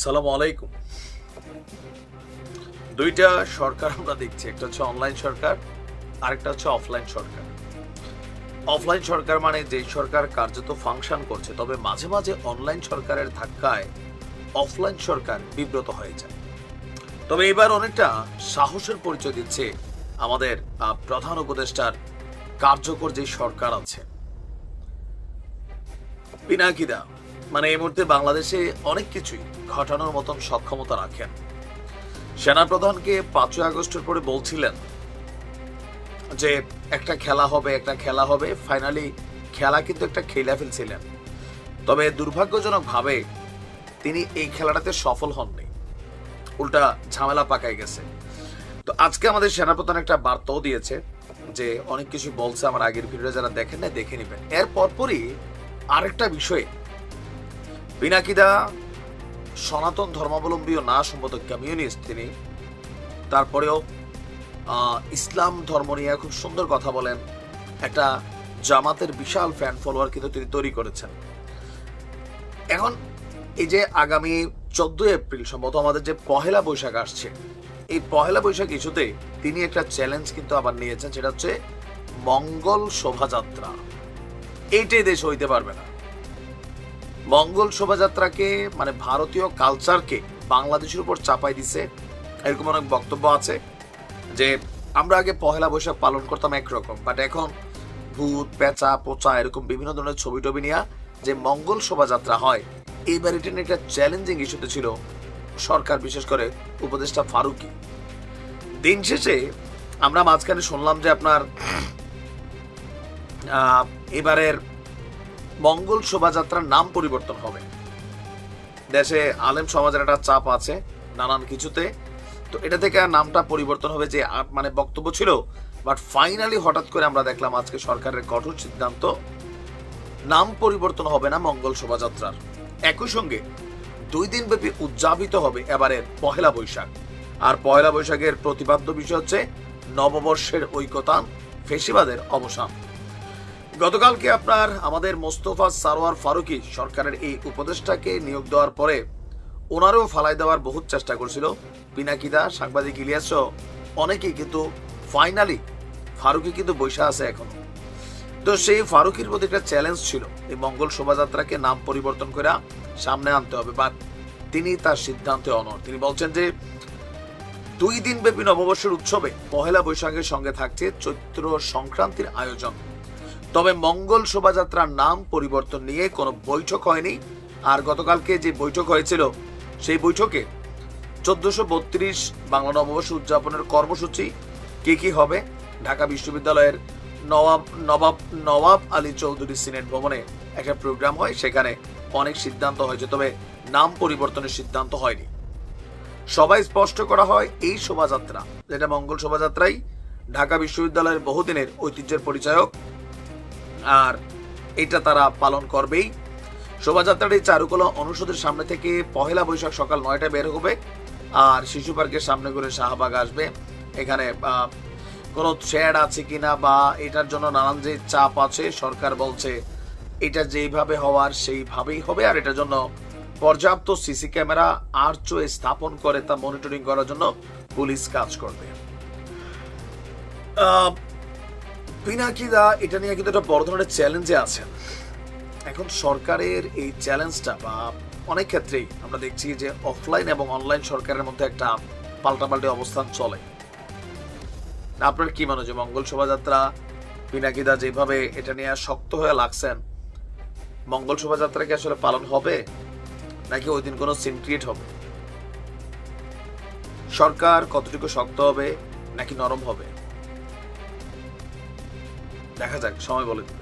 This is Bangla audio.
সালাম আলাইকুম। দুইটা সরকার আমরা দেখছি, একটা হচ্ছে অনলাইন সরকার, আরেকটা হচ্ছে অফলাইন সরকার। অফলাইন সরকার মানে যেই সরকার কার্যত ফাংশন করছে, তবে মাঝে মাঝে অনলাইন সরকারের ধাক্কায় অফলাইন সরকার বিব্রত হয়ে যায়। তবে এবার অনেকটা সাহসের পরিচয় দিচ্ছে আমাদের প্রধান উপদেষ্টার কার্যকর যে সরকার আছে। পিনাকিদা মানে এই মুহূর্তে বাংলাদেশে অনেক কিছুই ঘটানোর মতন সক্ষমতা রাখেন। সেনাপ্রধানকে পাঁচই আগস্টের পরে বলছিলেন যে, একটা খেলা হবে, একটা খেলা হবে। ফাইনালি খেলা কিন্তু একটা খেলা ফেলছিলেন। তবে দুর্ভাগ্যজনক ভাবে তিনি এই খেলাটাতে সফল হননি। উল্টা ঝামেলা পাকাই গেছে। তো আজকে আমাদের সেনাপ্রধান একটা বার্তাও দিয়েছে যে, অনেক কিছু বলছে আমার আগের ভিডিও যারা দেখেন না দেখে নেবেন। এর পরপরই আরেকটা বিষয়ে পিনাকিদা, সনাতন ধর্মাবলম্বীও না সম্ভবত কমিউনিস্ট তিনি। তারপরেও ইসলাম ধর্ম নিয়ে খুব সুন্দর কথা বলেন। একটা জামাতের বিশাল ফ্যান ফলোয়ার কিন্তু তিনি তৈরি করেছেন। এখন, এই যে আগামী চোদ্দই এপ্রিল সম্ভবত আমাদের যে পহেলা বৈশাখ আসছে, এই পহেলা বৈশাখ ইস্যুতে তিনি একটা চ্যালেঞ্জ কিন্তু আবার নিয়েছেন, সেটা হচ্ছে মঙ্গল শোভাযাত্রা। এইটাই দেশ হইতে পারবে না। মঙ্গল শোভাযাত্রাকে মানে ভারতীয় কালচারকে বাংলাদেশের উপর চাপাই দিছে। এরকম অনেক বক্তব্য আছে যে, আমরা আগে পহেলা বৈশাখ পালন করতাম একরকম বাট এখন ভূত, পেঁচা, পোচা, এরকম বিভিন্ন ধরনের ছবি টবি নিয়ে যে মঙ্গল শোভাযাত্রা হয় এইবার এটা একটা চ্যালেঞ্জিং ইস্যুতে ছিল সরকার, বিশেষ করে উপদেষ্টা ফারুকি। দিন শেষে আমরা মাঝখানে শুনলাম যে আপনার এবারের মঙ্গল শোভাযাত্রার নাম পরিবর্তন হবে। দেশে আলেম সমাজের একটা চাপ আছে নানান কিছুতে। তো এটা থেকে নামটা পরিবর্তন হবে যে মানে বক্তব্য ছিল বাট ফাইনালি হঠাৎ করে আমরা দেখলাম আজকে সরকারের কঠোর সিদ্ধান্ত। নাম পরিবর্তন হবে না মঙ্গল শোভাযাত্রার। একই সঙ্গে দুই দিন ব্যাপী উদযাপিত হবে এবারের পহেলা বৈশাখ। আর পহেলা বৈশাখের প্রতিপাদ্য বিষয় হচ্ছে নববর্ষের ঐকতান, ফেসিবাদের অবসান। গতকালকে আপনার আমাদের মোস্তফা সারোয়ার ফারুকি সরকারের এই উপদেষ্টাকে নিয়োগ দেওয়ার পরে ওনারও ফালাই দেওয়ার বহুত চেষ্টা করছিল। পিনাকিদা, সাংবাদিক ইলিয়াস সহ অনেকেই কিন্তু ফাইনালি ফারুকি কিন্তু বৈশা আছে এখনও। তো সেই ফারুকির প্রতি একটা চ্যালেঞ্জ ছিল এই মঙ্গল শোভাযাত্রাকে নাম পরিবর্তন করে সামনে আনতে হবে। বাট তিনি তার সিদ্ধান্তে অনর তিনি বলছেন যে, দুই দিন ব্যাপী নববর্ষের উৎসবে পহেলা বৈশাখের সঙ্গে থাকছে চৈত্র সংক্রান্তির আয়োজন। তবে মঙ্গল শোভাযাত্রার নাম পরিবর্তন নিয়ে কোনো বৈঠক হয়নি। আর গতকালকে যে বৈঠক হয়েছিল, সেই বৈঠকে চোদ্দশো বত্রিশ বাংলা নববর্ষ উদযাপনের কর্মসূচি কি কি হবে? ঢাকা বিশ্ববিদ্যালয়ের নবাব নবাব নবাব আলী চৌধুরী সিনেট ভবনে একটা প্রোগ্রাম হয়, সেখানে অনেক সিদ্ধান্ত হয়েছে, তবে নাম পরিবর্তনের সিদ্ধান্ত হয়নি। সবাই স্পষ্ট করা হয়, এই শোভাযাত্রা, যেটা মঙ্গল শোভাযাত্রাই ঢাকা বিশ্ববিদ্যালয়ের বহুদিনের ঐতিহ্যের পরিচায়ক আর এটা তারা পালন করবেই। শোভাযাত্রাটি চারুকলা অনুষদের সামনে থেকে পহেলা বৈশাখ সকাল নয়টায় বের হবে আর শিশু পার্কের সামনে করে শাহবাগ আসবে। এখানে কোনো শেড আছে কিনা বা এটার জন্য নানান যে চাপ আছে, সরকার বলছে এটা যেইভাবে হওয়ার সেইভাবেই হবে আর এটার জন্য পর্যাপ্ত সিসি ক্যামেরা আর্চও স্থাপন করে তা মনিটরিং করার জন্য পুলিশ কাজ করবে। পিনাকিদা এটা নিয়ে কিন্তু একটা বড় ধরনের চ্যালেঞ্জে আছেন। এখন সরকারের এই চ্যালেঞ্জটা বা অনেক ক্ষেত্রেই আমরা দেখছি যে অফলাইন এবং অনলাইন সরকারের মধ্যে একটা পাল্টাপাল্টি অবস্থান চলে। আপনার কি মনে হয় মঙ্গল শোভাযাত্রা পিনাকিদা যেভাবে এটা নিয়ে শক্ত হয়ে লাগছেন, মঙ্গল শোভাযাত্রা কি আসলে পালন হবে, নাকি ওই দিন কোনো সিন ক্রিয়েট হবে? সরকার কতটুকু শক্ত হবে, নাকি নরম হবে? দেখা যাক সময় বলে দিবে